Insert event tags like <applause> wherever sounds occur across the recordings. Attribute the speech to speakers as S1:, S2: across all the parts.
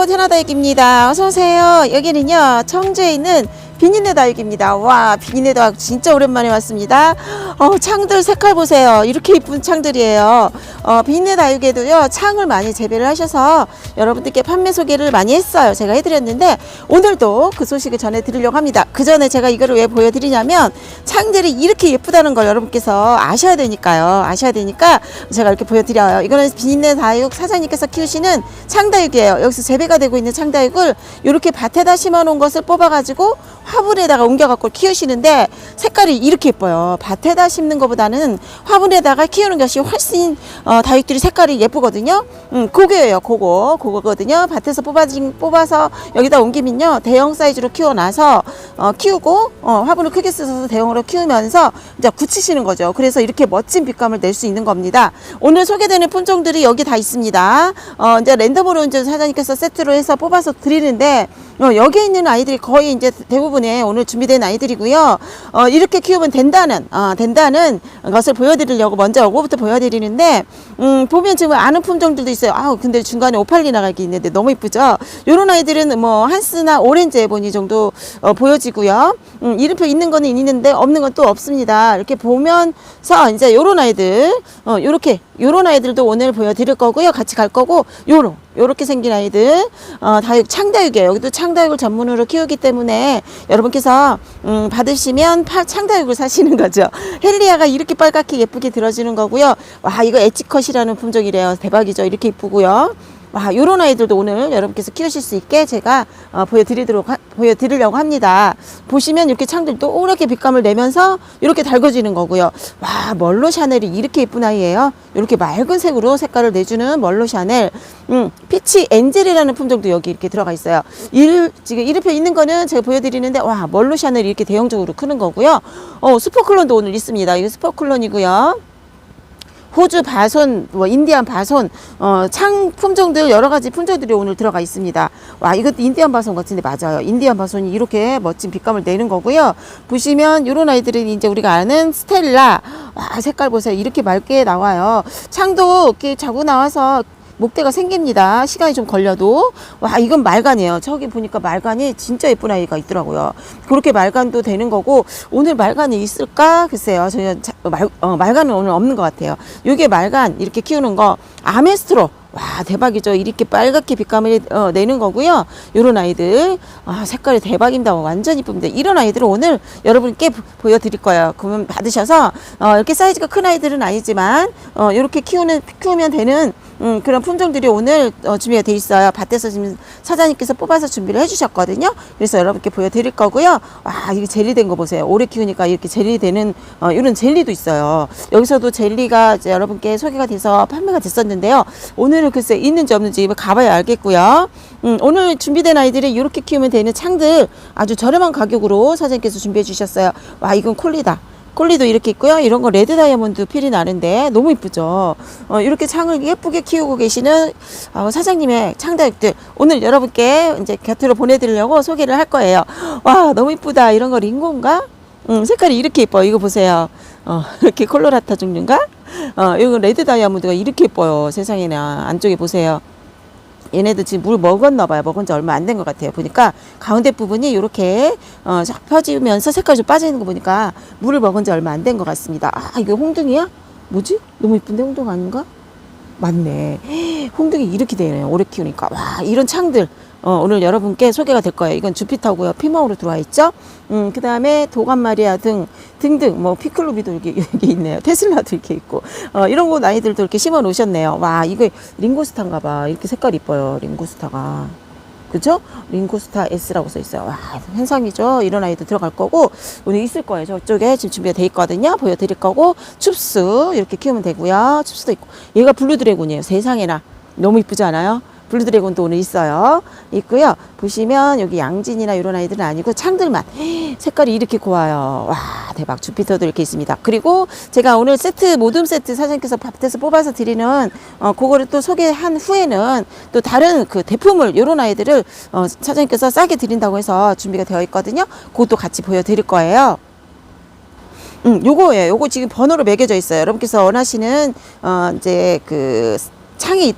S1: 벚꽃 해나다육입니다. 어서오세요. 여기는요, 청주에 있는 비린내 다육입니다. 와, 비린내 다육 진짜 오랜만에 왔습니다. 어, 창들 색깔 보세요. 이렇게 이쁜 창들이에요. 어, 비린내 다육에도요, 창을 많이 재배를 하셔서 여러분들께 판매 소개를 많이 했어요. 제가 해드렸는데, 오늘도 그 소식을 전해드리려고 합니다. 그 전에 제가 이거를 왜 보여드리냐면, 창들이 이렇게 예쁘다는 걸 여러분께서 아셔야 되니까요. 아셔야 되니까 제가 이렇게 보여드려요. 이거는 비린내 다육 사장님께서 키우시는 창다육이에요. 여기서 재배가 되고 있는 창다육을 이렇게 밭에다 심어 놓은 것을 뽑아가지고 화분에다가 옮겨갖고 키우시는데 색깔이 이렇게 예뻐요. 밭에다 심는 것보다는 화분에다가 키우는 것이 훨씬 어, 다육들이 색깔이 예쁘거든요. 음, 그거예요. 그거 그거거든요. 밭에서 뽑아진 뽑아서 여기다 옮기면요 대형 사이즈로 키워놔서 어, 키우고 어, 화분을 크게 써서 대형으로 키우면서 이제 굳히시는 거죠. 그래서 이렇게 멋진 빛감을 낼 수 있는 겁니다. 오늘 소개되는 품종들이 여기 다 있습니다. 어, 이제 랜덤으로 이제 사장님께서 세트로 해서 뽑아서 드리는데 어, 여기에 있는 아이들이 거의 이제 대부분의 오늘 준비된 아이들이고요. 어, 이렇게 키우면 된다는, 어, 된다 는 것을 보여드리려고 먼저 요거부터 보여드리는데, 음, 보면 지금 아는 품종들도 있어요. 아우, 근데 중간에 오팔리 나가 이렇게 있는데 너무 이쁘죠? 요런 아이들은 뭐 한스나 오렌지 에보니 정도 어, 보여지고요. 음, 이름표 있는 거는 있는데 없는 건 또 없습니다. 이렇게 보면서 이제 요런 아이들, 어, 요렇게, 요런 아이들도 오늘 보여드릴 거고요. 같이 갈 거고, 요런. 요렇게 생긴 아이들 어, 다육 창다육이에요. 여기도 창다육을 전문으로 키우기 때문에 여러분께서 음, 받으시면 파, 창다육을 사시는 거죠. 헬리아가 이렇게 빨갛게 예쁘게 들어지는 거고요. 와 이거 엣지컷이라는 품종이래요. 대박이죠. 이렇게 이쁘고요. 와, 요런 아이들도 오늘 여러분께서 키우실 수 있게 제가 어, 보여드리도록, 하, 보여드리려고 합니다. 보시면 이렇게 창들 또오랗게 빛감을 내면서 이렇게 달궈지는 거고요. 와, 멀로 샤넬이 이렇게 예쁜 아이예요. 이렇게 맑은 색으로 색깔을 내주는 멀로 샤넬. 음, 피치 엔젤이라는 품종도 여기 이렇게 들어가 있어요. 일, 지금 이름표 있는 거는 제가 보여드리는데, 와, 멀로 샤넬이 이렇게 대형적으로 크는 거고요. 어, 슈퍼클론도 오늘 있습니다. 이거 슈퍼클론이고요. 호주 바손, 뭐 인디안 바손, 어, 창 품종들 여러 가지 품종들이 오늘 들어가 있습니다. 와, 이것도 인디안 바손 같은데 맞아요. 인디안 바손이 이렇게 멋진 빛감을 내는 거고요. 보시면 이런 아이들은 이제 우리가 아는 스텔라. 와, 색깔 보세요. 이렇게 맑게 나와요. 창도 이렇게 자고 나와서 목대가 생깁니다. 시간이 좀 걸려도. 와, 이건 말간이에요. 저기 보니까 말간이 진짜 예쁜 아이가 있더라고요. 그렇게 말간도 되는 거고, 오늘 말간이 있을까? 글쎄요. 저는 자- 말, 어, 말간은 오늘 없는 것 같아요. 요게 말간, 이렇게 키우는 거, 아메스트로. 와 대박이죠 이렇게 빨갛게 빛감을 어, 내는 거고요 요런 아이들 아 색깔이 대박입니다 완전 이쁩니다 이런 아이들을 오늘 여러분께 보- 보여드릴 거예요 그러면 받으셔서 어, 이렇게 사이즈가 큰 아이들은 아니지만 어, 이렇게 키우는 키우면 되는 음, 그런 품종들이 오늘 어, 준비가 돼 있어요. 밭에서 지금 사장님께서 뽑아서 준비를 해주셨거든요. 그래서 여러분께 보여드릴 거고요. 와 이게 젤리된 거 보세요. 오래 키우니까 이렇게 젤리되는 어, 이런 젤리도 있어요. 여기서도 젤리가 이제 여러분께 소개가 돼서 판매가 됐었는데요. 오늘은 글쎄 있는지 없는지 가봐야 알겠고요. 음, 오늘 준비된 아이들이 이렇게 키우면 되는 창들 아주 저렴한 가격으로 사장님께서 준비해 주셨어요. 와 이건 콜리다 콜리도 이렇게 있고요. 이런 거 레드 다이아몬드 필이 나는데 너무 이쁘죠. 어, 이렇게 창을 예쁘게 키우고 계시는 어, 사장님의 창다육들 오늘 여러분께 이제 곁으로 보내드리려고 소개를 할 거예요. 와 너무 이쁘다. 이런 거 링고인가? 음, 색깔이 이렇게 예뻐요. 이거 보세요. 어, 이렇게 콜로라타 종류인가? 어, 이거 레드 다이아몬드가 이렇게 예뻐요. 세상에나 안쪽에 보세요. 얘네들 지금 물 먹었나 봐요. 먹은 지 얼마 안 된 것 같아요. 보니까 가운데 부분이 이렇게 어, 쫙 펴지면서 색깔이 좀 빠지는 거 보니까 물을 먹은 지 얼마 안 된 것 같습니다. 아, 이게 홍등이야? 뭐지? 너무 이쁜데 홍등 아닌가? 맞네. <gasps> 홍등이 이렇게 되네요. 오래 키우니까. 와, 이런 창들. 어, 오늘 여러분께 소개가 될 거예요. 이건 주피터고요. 피멍으로 들어와 있죠. 음, 그 다음에 도감 마리아 등, 등등, 뭐, 피클로비도 이렇게, 여기 있네요. 테슬라도 이렇게 있고. 어, 이런 곳 아이들도 이렇게 심어 놓으셨네요. 와, 이거 링고스타인가 봐. 이렇게 색깔 이뻐요. 링고스타가. 그죠? 링고스타 S라고 써 있어요. 와, 현상이죠. 이런 아이도 들어갈 거고, 오늘 있을 거예요. 저쪽에 지금 준비가 돼 있거든요. 보여드릴 거고, 춥스, 이렇게 키우면 되고요. 춥스도 있고. 얘가 블루 드래곤이에요. 세상에나. 너무 이쁘지 않아요? 블루 드래곤도 오늘 있어요. 있고요. 보시면 여기 양진이나 이런 아이들은 아니고 창들만 색깔이 이렇게 고와요. 와 대박 주피터도 이렇게 있습니다. 그리고 제가 오늘 세트 모둠 세트 사장님께서 밭에서 뽑아서 드리는 어 그거를 또 소개한 후에는 또 다른 그 대품을 이런 아이들을 어 사장님께서 싸게 드린다고 해서 준비가 되어 있거든요. 그것도 같이 보여드릴 거예요. 음, 요거예요. 요거 지금 번호로 매겨져 있어요. 여러분께서 원하시는 어 이제 그 창이 있,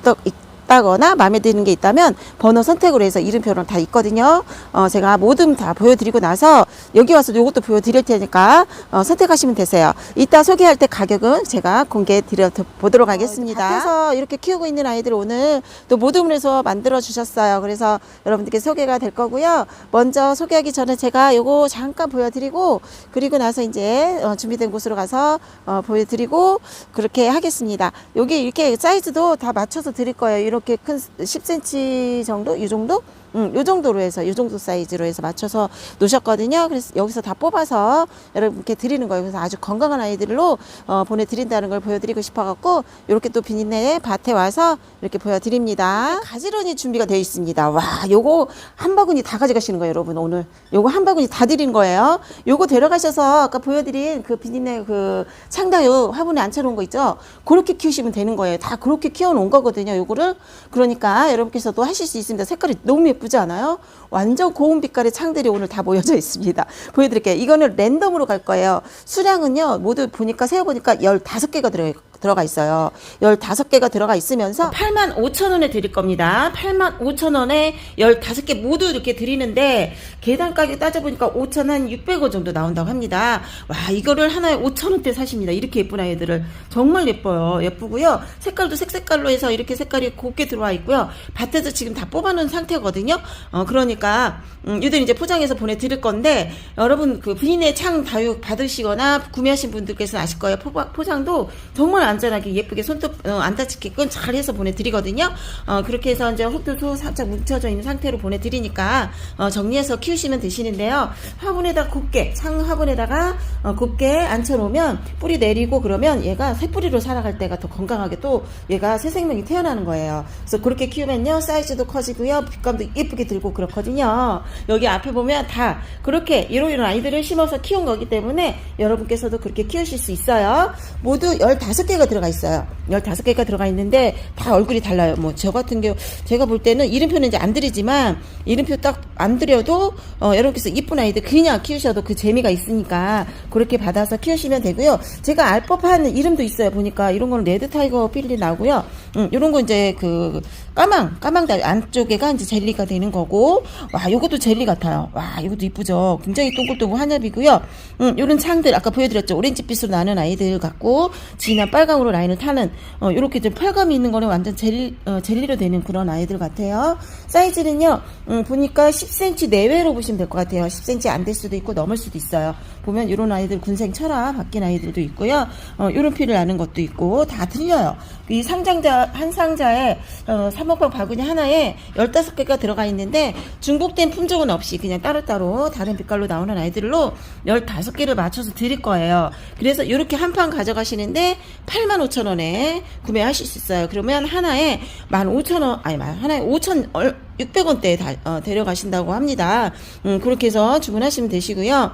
S1: 없다거나 마음에 드는 게 있다면 번호 선택으로 해서 이름표는 다 있거든요. 어, 제가 모든 다 보여드리고 나서 여기 와서 이것도 보여드릴 테니까 어, 선택하시면 되세요. 이따 소개할 때 가격은 제가 공개해 드려 보도록 하겠습니다. 밭에서 이렇게 키우고 있는 아이들 오늘 또 모둠에서 만들어 주셨어요. 그래서 여러분들께 소개가 될 거고요. 먼저 소개하기 전에 제가 요거 잠깐 보여드리고 그리고 나서 이제 어, 준비된 곳으로 가서 어, 보여드리고 그렇게 하겠습니다. 여기 이렇게 사이즈도 다 맞춰서 드릴 거예요. 이렇게 큰 10cm 정도, 이 정도? 음, 요 정도로 해서 요 정도 사이즈로 해서 맞춰서 놓으셨거든요. 그래서 여기서 다 뽑아서 여러분께 드리는 거예요. 그래서 아주 건강한 아이들로 어, 보내드린다는 걸 보여드리고 싶어갖고 이렇게 또 비닐내 밭에 와서 이렇게 보여드립니다. 가지런히 준비가 되어 있습니다. 와, 요거 한 바구니 다 가져가시는 거예요, 여러분. 오늘 요거 한 바구니 다 드린 거예요. 요거 데려가셔서 아까 보여드린 그 비닐내 그 창다요 화분에 앉혀놓은 거 있죠? 그렇게 키우시면 되는 거예요. 다 그렇게 키워놓은 거거든요. 요거를 그러니까 여러분께서도 하실 수 있습니다. 색깔이 너무 예 쁘지 않아요? 완전 고운 빛깔의 창들이 오늘 다 모여져 있습니다. 보여드릴게요. 이거는 랜덤으로 갈 거예요. 수량은요, 모두 보니까 세어보니까 15개가 들어요. 들어가 있어요. 15개가 들어가 있으면서 8만 5천 원에 드릴 겁니다. 8만 5천 원에 15개 모두 이렇게 드리는데 계단 가격 따져보니까 5천 한 600원 정도 나온다고 합니다. 와 이거를 하나에 5천 원대 사십니다. 이렇게 예쁜 아이들을 정말 예뻐요. 예쁘고요. 색깔도 색색깔로 해서 이렇게 색깔이 곱게 들어와 있고요. 밭에서 지금 다 뽑아놓은 상태거든요. 어 그러니까 음, 이들 이제 포장해서 보내드릴 건데 여러분 그 비닐의 창 다육 받으시거나 구매하신 분들께서는 아실 거예요. 포- 포장도 정말 안전하게 예쁘게 손톱 어, 안 다치게끔 잘 해서 보내드리거든요. 어, 그렇게 해서 이제 흙도 살짝 뭉쳐져 있는 상태로 보내드리니까 어, 정리해서 키우시면 되시는데요. 화분에다 곱게 창 화분에다가 어, 곱게 앉혀놓으면 뿌리 내리고 그러면 얘가 새 뿌리로 살아갈 때가 더 건강하게 또 얘가 새 생명이 태어나는 거예요. 그래서 그렇게 키우면요 사이즈도 커지고요 빛감도 예쁘게 들고 그렇거든요. 여기 앞에 보면 다 그렇게 이런 이런 아이들을 심어서 키운 거기 때문에 여러분께서도 그렇게 키우실 수 있어요. 모두 15개가 들어가 있어요. 15개가 들어가 있는데 다 얼굴이 달라요. 뭐 저 같은 경우 제가 볼 때는 이름표는 이제 안 드리지만 이름표 딱 안 드려도 어, 여러분께서 이쁜 아이들 그냥 키우셔도 그 재미가 있으니까 그렇게 받아서 키우시면 되고요. 제가 알 법한 이름도 있어요. 보니까 이런 거는 레드 타이거 필리 나고요. 음, 이런 거 이제 그 까망 까망달 안쪽에가 이제 젤리가 되는 거고 와 요것도 젤리 같아요. 와 이것도 이쁘죠. 굉장히 동글동글 한엽이고요. 음, 요런 창들 아까 보여드렸죠. 오렌지빛으로 나는 아이들 같고 진한 빨강으로 라인을 타는 어, 요렇게 좀 펄감이 있는 거는 완전 젤리 어, 젤리로 되는 그런 아이들 같아요. 사이즈는요. 음, 보니까 10cm 내외로 보시면 될 것 같아요. 10cm 안 될 수도 있고 넘을 수도 있어요. 보면 이런 아이들 군생 철화 바뀐 아이들도 있고요. 어, 요런 피를 나는 것도 있고 다 틀려요. 이 상장자 한 상자에 어, 사목방 바구니 하나에 15개가 들어가 있는데 중복된 품종은 없이 그냥 따로따로 다른 빛깔로 나오는 아이들로 15개를 맞춰서 드릴 거예요. 그래서 이렇게 한 판 가져가시는데 85,000원에 구매하실 수 있어요. 그러면 하나에 15,000원 아니 하나에 5,000 600원대에 다, 어, 데려가신다고 합니다. 음, 그렇게 해서 주문하시면 되시고요.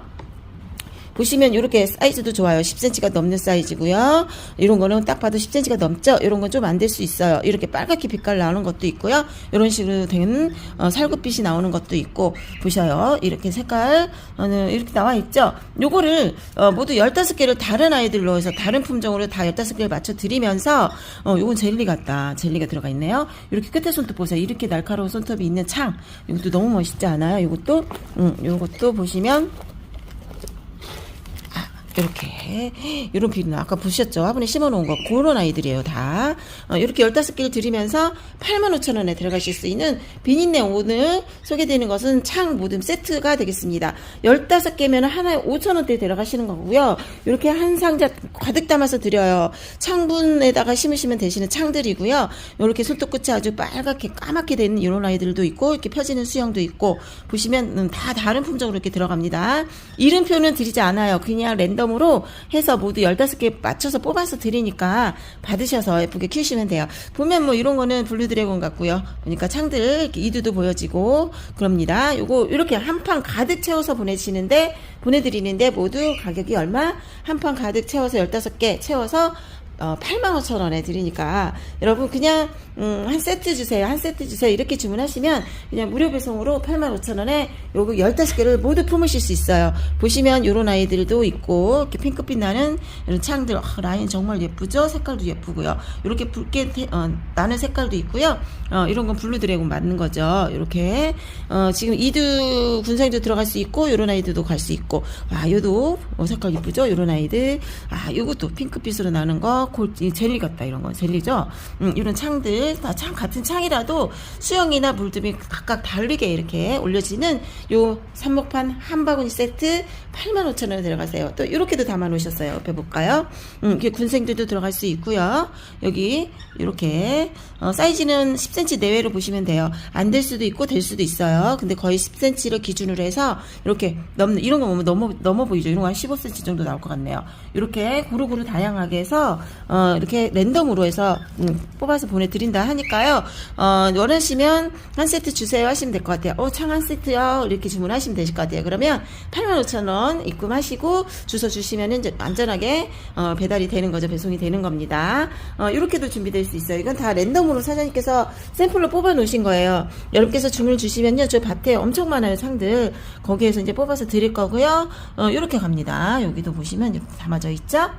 S1: 보시면 이렇게 사이즈도 좋아요. 10cm가 넘는 사이즈고요. 이런 거는 딱 봐도 10cm가 넘죠. 이런 건 좀 안 될 수 있어요. 이렇게 빨갛게 빛깔 나오는 것도 있고요. 이런 식으로 된 어, 살구빛이 나오는 것도 있고 보셔요. 이렇게 색깔 어, 이렇게 나와 있죠. 요거를 어, 모두 15개를 다른 아이들로 해서 다른 품종으로 다 15개를 맞춰 드리면서 어, 요건 젤리 같다. 젤리가 들어가 있네요. 이렇게 끝에 손톱 보세요. 이렇게 날카로운 손톱이 있는 창. 이것도 너무 멋있지 않아요? 이것도 음, 요것도 보시면 이렇게. 이런 비는 아까 보셨죠? 화분에 심어놓은 거 그런 아이들이에요 다. 어, 이렇게 15개를 드리면서 85,000원에 들어가실 수 있는 비닌내 오늘 소개되는 것은 창 모듬 세트가 되겠습니다. 15개면 하나에 5,000원대 들어가시는 거고요. 이렇게 한 상자 가득 담아서 드려요. 창문에다가 심으시면 되시는 창들이고요. 이렇게 손톱 끝이 아주 빨갛게 까맣게 되는 이런 아이들도 있고 이렇게 펴지는 수영도 있고 보시면 음, 다 다른 품종으로 이렇게 들어갑니다. 이름표는 드리지 않아요. 그냥 랜덤 으로 해서 모두 15개 맞춰서 뽑아서 드리니까 받으셔서 예쁘게 키우시면 돼요. 보면 뭐 이런 거는 블루 드래곤 같고요. 그러니까 창들 이두도 보여지고 그럽니다. 요거 이렇게 한 판 가득 채워서 보내시는데 보내드리는데 모두 가격이 얼마? 한 판 가득 채워서 15개 채워서 어, 85,000원에 드리니까 여러분 그냥 음, 한 세트 주세요. 한 세트 주세요. 이렇게 주문하시면 그냥 무료 배송으로 85,000원에 요거 15개를 모두 품으실 수 있어요. 보시면 요런 아이들도 있고 이렇게 핑크빛 나는 이런 창들 아, 라인 정말 예쁘죠? 색깔도 예쁘고요. 이렇게 붉게 태- 어, 나는 색깔도 있고요. 어, 이런 건 블루 드래곤 맞는 거죠. 이렇게 어, 지금 이두 군생도 들어갈 수 있고 요런 아이들도 갈 수 있고 와 요도 어, 색깔 예쁘죠? 요런 아이들 아 요것도 핑크빛으로 나는 거 골, 이 젤리 같다 이런 거 젤리죠? 음, 이런 창들 다 창 같은 창이라도 수영이나 물듭이 각각 다르게 이렇게 올려지는 요 삼목판 한 바구니 세트 85,000원에 들어가세요. 또 이렇게도 담아 놓으셨어요. 옆에 볼까요? 음, 이게 군생들도 들어갈 수 있고요. 여기 이렇게 어, 사이즈는 10cm 내외로 보시면 돼요. 안 될 수도 있고 될 수도 있어요. 근데 거의 10cm를 기준으로 해서 이렇게 넘는 이런 거 보면 넘어 넘어 보이죠. 이런 거 한 15cm 정도 나올 것 같네요. 이렇게 고루고루 다양하게 해서 어, 이렇게 랜덤으로 해서 음, 뽑아서 보내드린다 하니까요. 어, 원하시면 한 세트 주세요 하시면 될 것 같아요. 어, 창 한 세트요. 이렇게 주문하시면 되실 것 같아요. 그러면 85,000원 입금하시고 주소 주시면 이제 안전하게 어, 배달이 되는 거죠. 배송이 되는 겁니다. 어, 이렇게도 준비될 수 있어요. 이건 다 랜덤 으로 사장님께서 샘플로 뽑아 놓으신 거예요. 여러분께서 주문을 주시면요. 저 밭에 엄청 많아요. 상들. 거기에서 이제 뽑아서 드릴 거고요. 어, 이렇게 갑니다. 여기도 보시면 이렇게 담아져 있죠?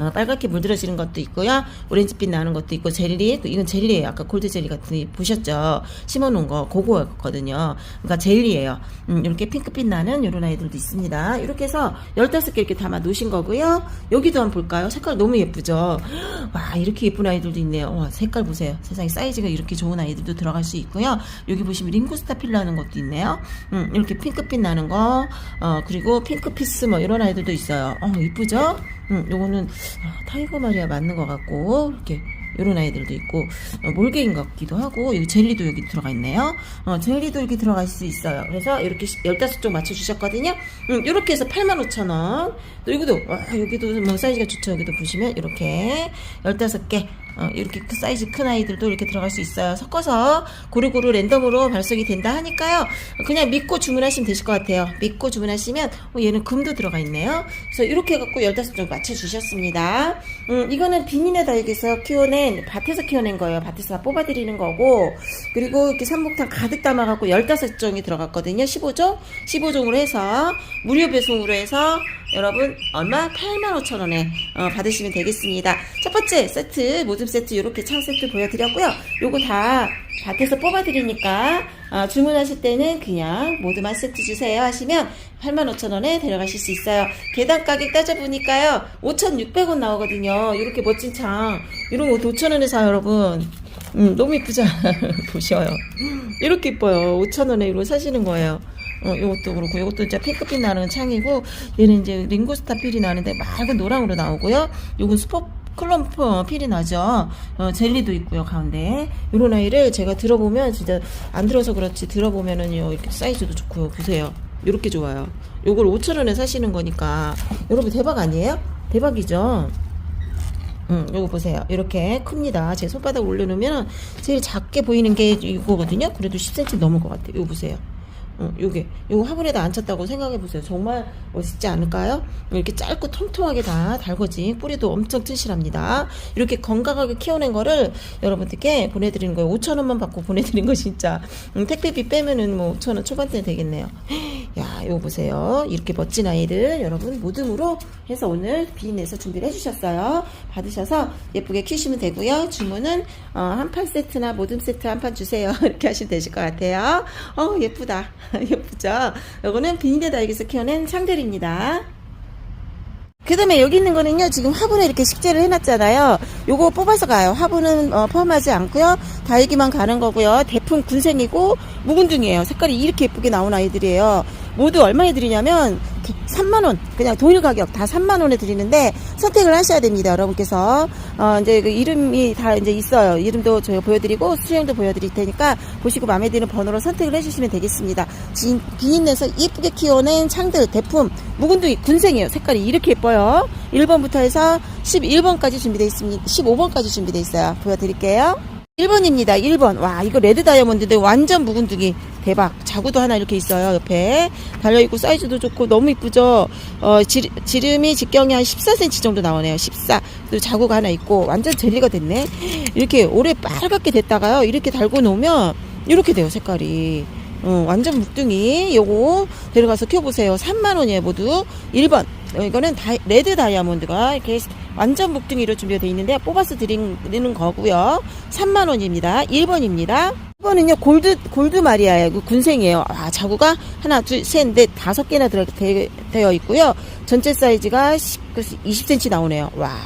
S1: 어, 빨갛게 물들어지는 것도 있고요. 오렌지빛 나는 것도 있고 젤리 이건 젤리예요. 아까 골드 젤리 같은 거 보셨죠? 심어놓은 거 그거거든요. 그러니까 젤리예요. 음, 이렇게 핑크빛 나는 이런 아이들도 있습니다. 이렇게 해서 15개 이렇게 담아 놓으신 거고요. 여기도 한번 볼까요? 색깔 너무 예쁘죠? <gasps> 와 이렇게 예쁜 아이들도 있네요. 와 색깔 보세요. 세상에 사이즈가 이렇게 좋은 아이들도 들어갈 수 있고요. 여기 보시면 링구스타 필라는 것도 있네요. 음, 이렇게 핑크빛 나는 거 어, 그리고 핑크피스 뭐 이런 아이들도 있어요. 어 이쁘죠? 음, 요거는 아, 타이거 마리아 맞는 것 같고 이렇게 요런 아이들도 있고 어, 몰개인 것 같기도 하고 여기 젤리도 여기 들어가 있네요. 어, 젤리도 이렇게 들어갈 수 있어요. 그래서 이렇게 15쪽 맞춰 주셨거든요. 음, 이렇게 해서 85,000원. 또 여기도 와, 여기도 뭐 사이즈가 좋죠. 여기도 보시면 이렇게 15개 어, 이렇게 그 사이즈 큰 아이들도 이렇게 들어갈 수 있어요. 섞어서 고루고루 랜덤으로 발송이 된다 하니까요. 그냥 믿고 주문하시면 되실 것 같아요. 믿고 주문하시면 어, 얘는 금도 들어가 있네요. 그래서 이렇게 해갖고 15종 맞춰주셨습니다. 음, 이거는 비닐에 달기서 키워낸 밭에서 키워낸 거예요. 밭에서 다 뽑아드리는 거고 그리고 이렇게 삼복탕 가득 담아갖고 15종이 들어갔거든요. 15종? 15종으로 해서 무료 배송으로 해서 여러분 얼마? 85,000원에 어, 받으시면 되겠습니다. 첫 번째 세트 모듬 세트 이렇게 창 세트 보여드렸고요. 요거 다 밭에서 뽑아드리니까 어, 주문하실 때는 그냥 모듬 한 세트 주세요 하시면 85,000원에 데려가실 수 있어요. 계단 가격 따져보니까요 5,600원 나오거든요. 이렇게 멋진 창 이런 거 5,000원에 사요 여러분. 음, 너무 이쁘죠? <laughs> 보셔요. 이렇게 이뻐요. 5,000원에 이거 사시는 거예요. 어, 요것도 그렇고, 요것도 이제 핑크빛 나는 창이고, 얘는 이제 링고스타 필이 나는데 맑은 노랑으로 나오고요. 요건 슈퍼 클럼프 필이 나죠. 어, 젤리도 있고요, 가운데. 요런 아이를 제가 들어보면, 진짜 안 들어서 그렇지, 들어보면은요, 이렇게 사이즈도 좋고요. 보세요. 요렇게 좋아요. 요걸 5,000원에 사시는 거니까. 여러분 대박 아니에요? 대박이죠? 음, 요거 보세요. 이렇게 큽니다. 제 손바닥 올려놓으면 제일 작게 보이는 게 이거거든요. 그래도 10cm 넘을 것 같아요. 요거 보세요. 어, 요게 요거 화분에다 앉혔다고 생각해 보세요. 정말 멋있지 않을까요? 이렇게 짧고 통통하게 다 달궈진 뿌리도 엄청 튼실합니다. 이렇게 건강하게 키워낸 거를 여러분들께 보내드리는 거예요. 5천 원만 받고 보내드린 거 진짜 음, 택배비 빼면은 뭐 5천 원 초반대 되겠네요. <gasps> 야, 요거 보세요. 이렇게 멋진 아이들 여러분 모듬으로 해서 오늘 비인에서 준비를 해주셨어요. 받으셔서 예쁘게 키우시면 되고요. 주문은 어, 한판 세트나 모듬 세트 한 판 주세요. <laughs> 이렇게 하시면 되실 것 같아요. 어, 예쁘다. <laughs> 예쁘죠? 요거는 비닐에 달기서 키워낸 창들입니다. 그 다음에 여기 있는 거는요, 지금 화분에 이렇게 식재를 해놨잖아요. 요거 뽑아서 가요. 화분은 어, 포함하지 않고요. 달기만 가는 거고요. 대풍 군생이고, 묵은둥이에요. 색깔이 이렇게 예쁘게 나온 아이들이에요. 모두 얼마에 드리냐면, 3만원. 그냥 동일 가격 다 3만원에 드리는데, 선택을 하셔야 됩니다. 여러분께서. 어, 이제 그 이름이 다 이제 있어요. 이름도 저희가 보여드리고, 수령도 보여드릴 테니까, 보시고 마음에 드는 번호로 선택을 해주시면 되겠습니다. 진, 비닐내서 예쁘게 키워낸 창들, 대품, 묵은둥이, 군생이에요. 색깔이 이렇게 예뻐요. 1번부터 해서 11번까지 준비되어 있습니다. 15번까지 준비되어 있어요. 보여드릴게요. 1번입니다. 1번. 와, 이거 레드 다이아몬드인데 완전 묵은둥이. 대박. 자구도 하나 이렇게 있어요. 옆에. 달려있고 사이즈도 좋고 너무 이쁘죠? 어, 지, 지름이 직경이 한 14cm 정도 나오네요. 14. 그리고 자구가 하나 있고 완전 젤리가 됐네. 이렇게 오래 빨갛게 됐다가요. 이렇게 달고 놓으면 이렇게 돼요. 색깔이. 어, 완전 묵둥이. 요거 데려가서 키워보세요. 3만원이에요 모두. 1번. 어, 이거는 다, 레드 다이아몬드가 이렇게 완전 묵둥이로 준비가 되어 있는데 뽑아서 드리는 거고요. 3만원입니다. 1번입니다. 1번은요 골드 골드 마리아예요 그 군생이에요. 아 자구가 하나 둘셋넷 다섯 개나 들어 되, 되어 있고요. 전체 사이즈가 10, 20cm 나오네요. 와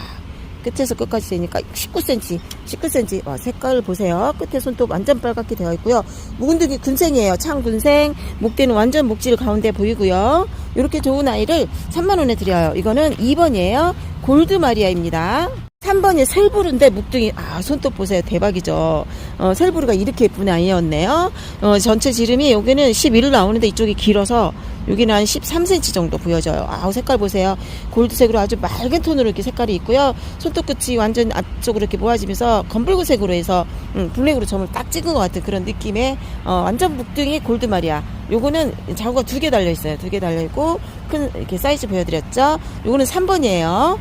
S1: 끝에서 끝까지 되니까 19cm, 19cm. 와, 색깔 보세요. 끝에 손톱 완전 빨갛게 되어 있고요. 묵은둥이 군생이에요. 창군생. 목대는 완전 목질 가운데 보이고요. 이렇게 좋은 아이를 3만원에 드려요. 이거는 2번이에요. 골드 마리아입니다. 3번이 셀부르인데 묵둥이 아 손톱 보세요. 대박이죠. 어, 셀부르가 이렇게 예쁜 아이였네요. 어, 전체 지름이 여기는 11 나오는데 이쪽이 길어서 여기는 한 13cm 정도 보여져요. 아우 색깔 보세요. 골드색으로 아주 맑은 톤으로 이렇게 색깔이 있고요. 손톱 끝이 완전 앞쪽으로 이렇게 모아지면서 검붉은색으로 해서 음, 블랙으로 점을 딱 찍은 것 같은 그런 느낌의 어, 완전 묵둥이 골드 마리아. 요거는 자구가 두 개 달려 있어요. 두 개 달려 있고 큰 이렇게 사이즈 보여드렸죠? 요거는 3번이에요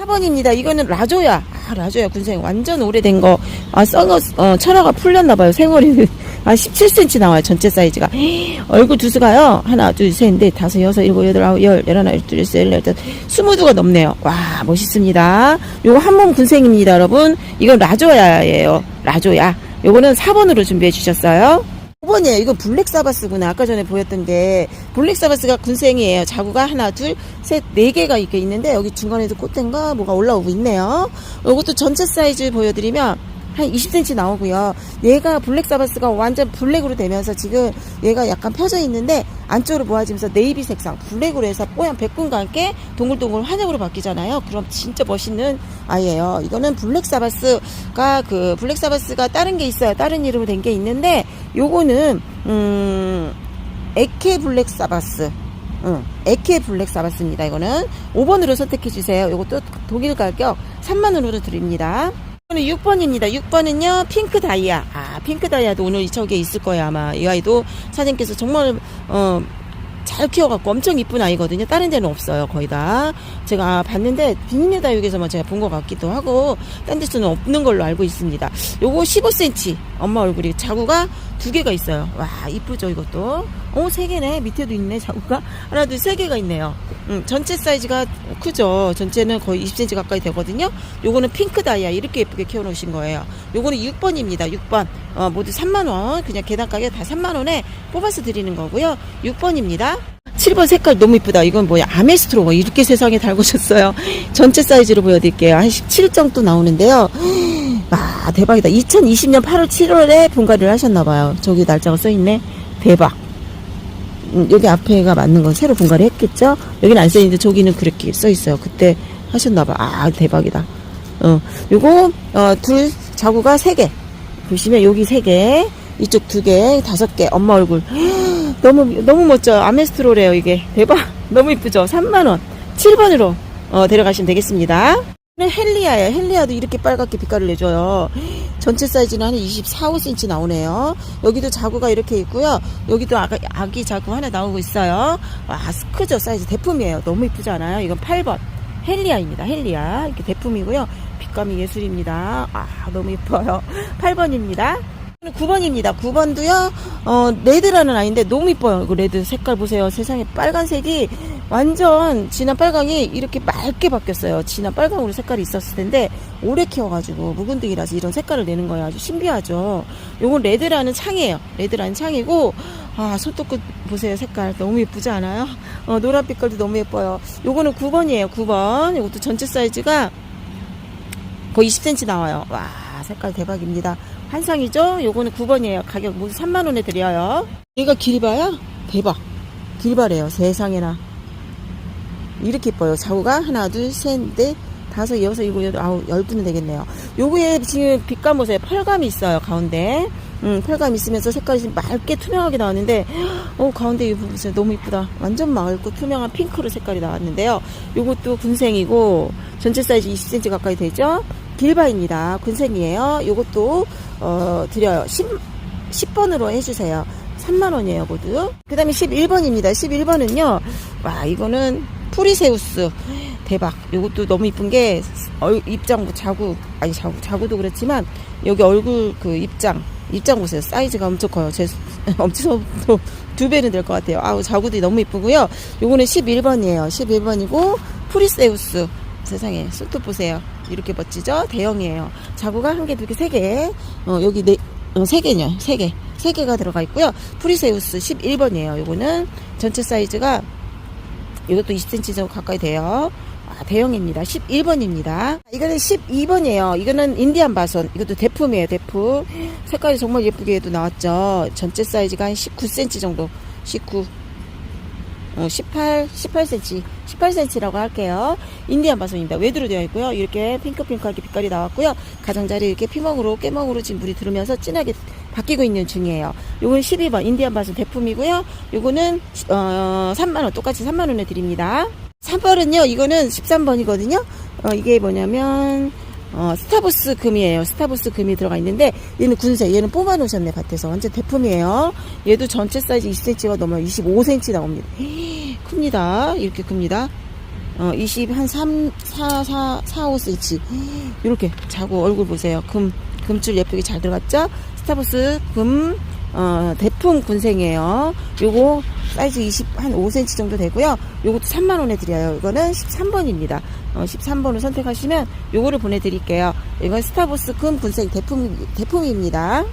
S1: 4번입니다. 이거는 라조야. 아, 라조야 군생 완전 오래된 거. 아, 썩어, 어, 철화가 풀렸나 봐요. 생얼이. 아, 17cm 나와요. 전체 사이즈가. <gasps> 얼굴 두수가요. 하나, 둘, 셋, 넷, 다섯, 여섯, 일곱, 여덟, 아홉, 열, 열하나, 열둘, 열셋, 열넷, 스무 두가 넘네요. 와, 멋있습니다. 요거 한몸 군생입니다, 여러분. 이건 라조야예요. 라조야. 요거는 4번으로 준비해 주셨어요. 5번이에요. 이거 블랙 사바스구나. 아까 전에 보였던 게 블랙 사바스가 군생이에요. 자구가 하나, 둘, 셋, 네 개가 이렇게 있는데 여기 중간에도 꽃된가 뭐가 올라오고 있네요. 이것도 전체 사이즈 보여드리면 한 20cm 나오고요. 얘가 블랙 사바스가 완전 블랙으로 되면서 지금 얘가 약간 펴져 있는데 안쪽으로 모아지면서 네이비 색상 블랙으로 해서 뽀얀 백군과 함께 동글동글 환영으로 바뀌잖아요. 그럼 진짜 멋있는 아이예요. 이거는 블랙 사바스가 그 블랙 사바스가 다른 게 있어요. 다른 이름으로 된 게 있는데 요거는 음 에케 블랙 사바스 응, 에케 블랙 사바스입니다. 이거는 5번으로 선택해 주세요. 이것도 독일 가격 3만 원으로 드립니다. 이거는 6번입니다. 6번은요, 핑크 다이아. 아, 핑크 다이아도 오늘 저기에 있을 거예요, 아마. 이 아이도 사장님께서 정말, 어, 잘 키워갖고 엄청 이쁜 아이거든요. 다른 데는 없어요, 거의 다. 제가 봤는데, 비닐레 다육에서만 제가 본 것 같기도 하고, 딴 데서는 없는 걸로 알고 있습니다. 요거 15cm. 엄마 얼굴이 자구가 두 개가 있어요. 와, 이쁘죠, 이것도. 어, 세 개네. 밑에도 있네, 자구가. 하나, 둘, 세 개가 있네요. 음, 전체 사이즈가 크죠. 전체는 거의 20cm 가까이 되거든요. 요거는 핑크 다이아. 이렇게 예쁘게 키워놓으신 거예요. 요거는 6번입니다. 6번. 어, 모두 3만원. 그냥 계단 가격 다 3만원에 뽑아서 드리는 거고요. 6번입니다. 7번 색깔 너무 이쁘다. 이건 뭐야? 아메스트로가 이렇게 세상에 달고셨어요. 전체 사이즈로 보여드릴게요. 한 17 정도 나오는데요. 아, 대박이다. 2020년 8월 7월에 분갈이를 하셨나봐요. 저기 날짜가 써있네. 대박. 음, 여기 앞에가 맞는 건 새로 분갈이 했겠죠? 여기는 안 써있는데 저기는 그렇게 써있어요. 그때 하셨나봐. 아, 대박이다. 어, 요거, 어, 둘, 자구가 세 개. 보시면 여기 세 개, 이쪽 두 개, 다섯 개, 엄마 얼굴. <gasps> 너무, 너무 멋져요. 아메스트로래요, 이게. 대박. <laughs> 너무 이쁘죠? 3만원. 7번으로, 어, 데려가시면 되겠습니다. 네, 헬리아예요. 헬리아도 이렇게 빨갛게 빛깔을 내줘요. 전체 사이즈는 한 24, 5cm 나오네요. 여기도 자구가 이렇게 있고요. 여기도 아기, 아기 자구 하나 나오고 있어요. 와, 크죠? 사이즈 대품이에요. 너무 이쁘지 않아요? 이건 8번. 헬리아입니다. 헬리아. 이렇게 대품이고요. 빛감이 예술입니다. 아, 너무 예뻐요. 8번입니다. <laughs> 9번입니다. 9번도요, 어, 레드라는 아이인데 너무 이뻐요. 그 레드 색깔 보세요. 세상에 빨간색이 완전 진한 빨강이 이렇게 맑게 바뀌었어요. 진한 빨강으로 색깔이 있었을 텐데 오래 키워가지고 묵은둥이라서 이런 색깔을 내는 거예요. 아주 신기하죠. 요건 레드라는 창이에요. 레드라는 창이고 아 손톱끝 보세요. 색깔 너무 예쁘지 않아요? 어, 노란 빛깔도 너무 예뻐요. 요거는 9번이에요. 9번. 이것도 전체 사이즈가 거의 20cm 나와요. 와 색깔 대박입니다. 한상이죠? 요거는 9번이에요. 가격 모두 3만원에 드려요. 얘가 길바야? 대박. 길바래요. 세상에나. 이렇게 예뻐요. 좌우가 하나, 둘, 셋, 넷, 다섯, 여섯, 일곱, 여덟, 아홉, 열 분은 되겠네요. 요거에 지금 빛감 보세요. 펄감이 있어요. 가운데. 음, 펄감 있으면서 색깔이 지금 맑게 투명하게 나왔는데, <gasps> 어, 가운데 이 부분 보세요. 너무 이쁘다. 완전 맑고 투명한 핑크로 색깔이 나왔는데요. 요것도 군생이고, 전체 사이즈 20cm 가까이 되죠? 길바입니다. 군생이에요. 요것도 어, 드려요. 10, 10번으로 해주세요. 3만원이에요, 모두. 그 다음에 11번입니다. 11번은요, 와, 이거는 프리세우스. 대박. 요것도 너무 이쁜 게, 얼- 입장 자구, 아니, 자구, 자구도 그렇지만, 여기 얼굴 그 입장, 입장 보세요. 사이즈가 엄청 커요. 제, <laughs> 엄청 두 배는 될 것 같아요. 아우, 자구도 너무 이쁘고요. 요거는 11번이에요. 11번이고, 프리세우스. 세상에, 손톱 보세요. 이렇게 멋지죠? 대형이에요. 자구가 한 개, 두 개, 세 개. 어, 여기 네, 어, 세 개냐, 세 개. 세 개가 들어가 있고요. 프리세우스 11번이에요. 요거는 전체 사이즈가 이것도 20cm 정도 가까이 돼요. 아, 대형입니다. 11번입니다. 이거는 12번이에요. 이거는 인디안 바손. 이것도 대품이에요. 대품. 색깔이 정말 예쁘게도 나왔죠. 전체 사이즈가 한 19cm 정도. 19. 어, 18, 18cm, 18cm라고 할게요. 인디안 바손입니다. 외두로 되어 있고요. 이렇게 핑크핑크하게 빛깔이 나왔고요. 가장자리 이렇게 피멍으로, 깨멍으로 지금 물이 들으면서 진하게 바뀌고 있는 중이에요. 요건 12번 인디안 바손 대품이고요. 요거는 어, 3만원, 똑같이 3만원에 드립니다. 3번은요, 이거는 13번이거든요. 어, 이게 뭐냐면, 어, 스타부스 금이에요. 스타부스 금이 들어가 있는데, 얘는 군색, 얘는 뽑아 놓으셨네, 밭에서. 완전 대품이에요. 얘도 전체 사이즈 20cm가 넘어요. 25cm 나옵니다. 큽니다. 이렇게 큽니다. 어, 20, 한 3, 4, 4, 4, 5cm. 이렇게 자고 얼굴 보세요. 금, 금줄 예쁘게 잘 들어갔죠? 스타부스 금, 어, 대품 군생이에요. 요거 사이즈 20, 한 5cm 정도 되고요. 요것도 3만원에 드려요. 이거는 13번입니다. 어, 13번을 선택하시면 요거를 보내드릴게요. 이건 스타부스 금 군생 대품, 대품입니다.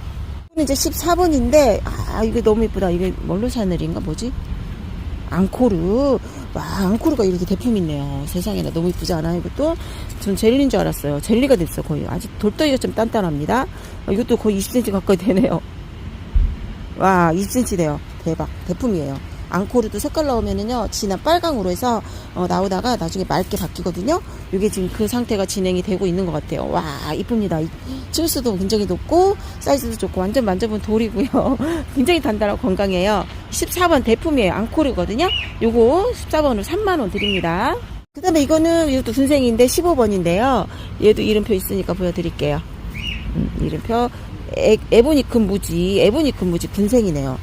S1: 이거는 이제 14번인데, 아, 이게 너무 예쁘다. 이게 뭘로 샤넬인가? 뭐지? 앙코르. 와, 앙코르가 이렇게 대품이 있네요. 세상에나 너무 이쁘지 않아요? 이것도? 전 젤리인 줄 알았어요. 젤리가 됐어, 거의. 아직 돌덩이가 좀 단단합니다. 어, 이것도 거의 20cm 가까이 되네요. 와, 20cm 돼요. 대박. 대품이에요. 앙코르도 색깔 나오면은요, 진한 빨강으로 해서, 어, 나오다가 나중에 맑게 바뀌거든요. 이게 지금 그 상태가 진행이 되고 있는 것 같아요. 와, 이쁩니다. 이- 층수도 굉장히 높고, 사이즈도 좋고, 완전 만져본 돌이고요. <laughs> 굉장히 단단하고 건강해요. 14번 대품이에요. 앙코르거든요. 요거 14번으로 3만원 드립니다. 그 다음에 이거는, 이것도 군생인데 15번인데요. 얘도 이름표 있으니까 보여드릴게요. 음, 이름표 에, 에보니 금무지 에보니 금무지 군생이네요.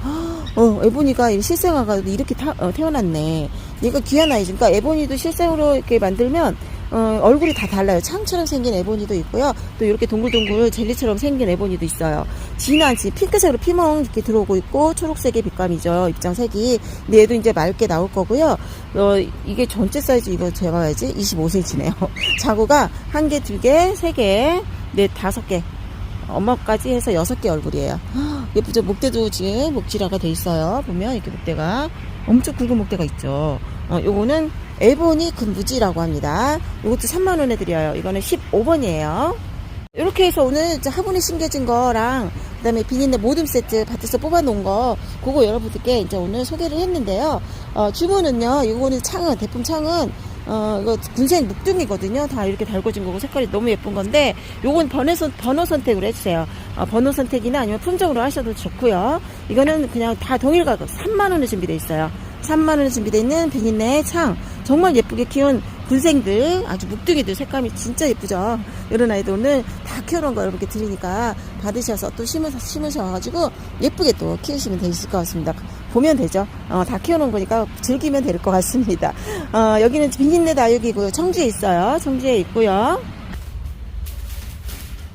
S1: 어, 에보니가 이 실생아가 이렇게 타- 어, 태어났네. 얘가 귀한 아이죠. 그러니까 에보니도 실생으로 이렇게 만들면 어, 얼굴이 다 달라요. 창처럼 생긴 에보니도 있고요. 또 이렇게 동글동글 젤리처럼 생긴 에보니도 있어요. 진한 지 핑크색으로 피멍 이렇게 들어오고 있고 초록색의 빛감이죠. 입장색이. 근데 얘도 이제 맑게 나올 거고요. 어, 이게 전체 사이즈 이거 제가 봐야지 25cm네요. 자구가 한 개, 두 개, 세 개, 넷, 다섯 개. 엄마까지 해서 여섯 개 얼굴이에요. <gasps> 예쁘죠? 목대도 지금 목질화가 돼 있어요. 보면 이렇게 목대가 엄청 굵은 목대가 있죠. 어, 요거는 에보니 금부지라고 합니다. 요것도 3만 원에 드려요. 이거는 15번이에요. 이렇게 해서 오늘 화분에 심겨진 거랑 그 다음에 비닐내 모듬 세트 밭에서 뽑아놓은 거 그거 여러분들께 이제 오늘 소개를 했는데요. 어, 주문은요. 이거는 창은 대품 창은 어, 이거 군생 묵둥이거든요. 다 이렇게 달궈진 거고 색깔이 너무 예쁜 건데 요건 번호, 선, 번호 선택으로 해주세요. 어, 번호 선택이나 아니면 품종으로 하셔도 좋고요. 이거는 그냥 다 동일 가격 3만 원에 준비되어 있어요. 3만 원에 준비되어 있는 비닐내 창 정말 예쁘게 키운 군생들 아주 묵둥이들 색감이 진짜 예쁘죠. 이런 아이들 오늘 다 키워놓은 거 여러분께 드리니까 받으셔서 또 심으, 심으셔가지고 예쁘게 또 키우시면 되실 것 같습니다. 보면 되죠. 어, 다 키워놓은 거니까 즐기면 될 것 같습니다. 어, 여기는 비린내 다육이고요. 청주에 있어요. 청주에 있고요.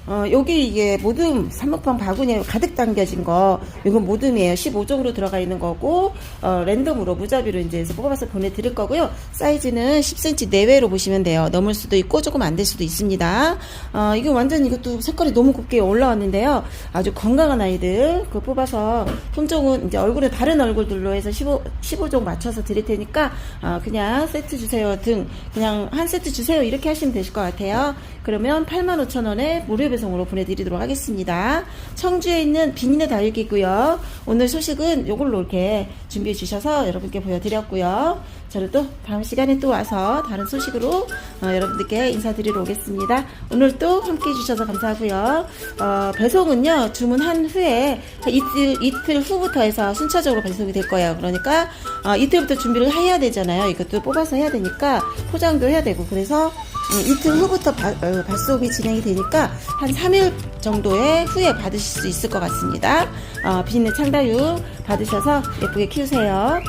S1: 어, 여기 이게 모듬, 삼목방 바구니에 가득 담겨진 거, 이건 모듬이에요. 15종으로 들어가 있는 거고, 어, 랜덤으로 무자비로 이제 뽑아서 보내드릴 거고요. 사이즈는 10cm 내외로 보시면 돼요. 넘을 수도 있고, 조금 안 될 수도 있습니다. 어, 이거 완전 이것도 색깔이 너무 곱게 올라왔는데요. 아주 건강한 아이들, 그거 뽑아서, 품종은 이제 얼굴은 다른 얼굴들로 해서 15, 15종 맞춰서 드릴 테니까, 어, 그냥 세트 주세요 등, 그냥 한 세트 주세요. 이렇게 하시면 되실 것 같아요. 그러면 85,000원에 무료 배송으로 보내드리도록 하겠습니다. 청주에 있는 비닐의 다육이고요. 오늘 소식은 이걸로 이렇게 준비해 주셔서 여러분께 보여드렸고요. 저는 또 다음 시간에 또 와서 다른 소식으로 어, 여러분들께 인사드리러 오겠습니다. 오늘 또 함께 해주셔서 감사하고요. 어, 배송은요 주문한 후에 이틀 이틀 후부터 해서 순차적으로 배송이 될 거예요. 그러니까 어, 이틀부터 준비를 해야 되잖아요. 이것도 뽑아서 해야 되니까 포장도 해야 되고 그래서 음, 이틀 후부터 바- 어, 밭속이 진행이 되니까 한 3일 정도의 후에 받으실 수 있을 것 같습니다. 어, 비린내 창달육 받으셔서 예쁘게 키우세요.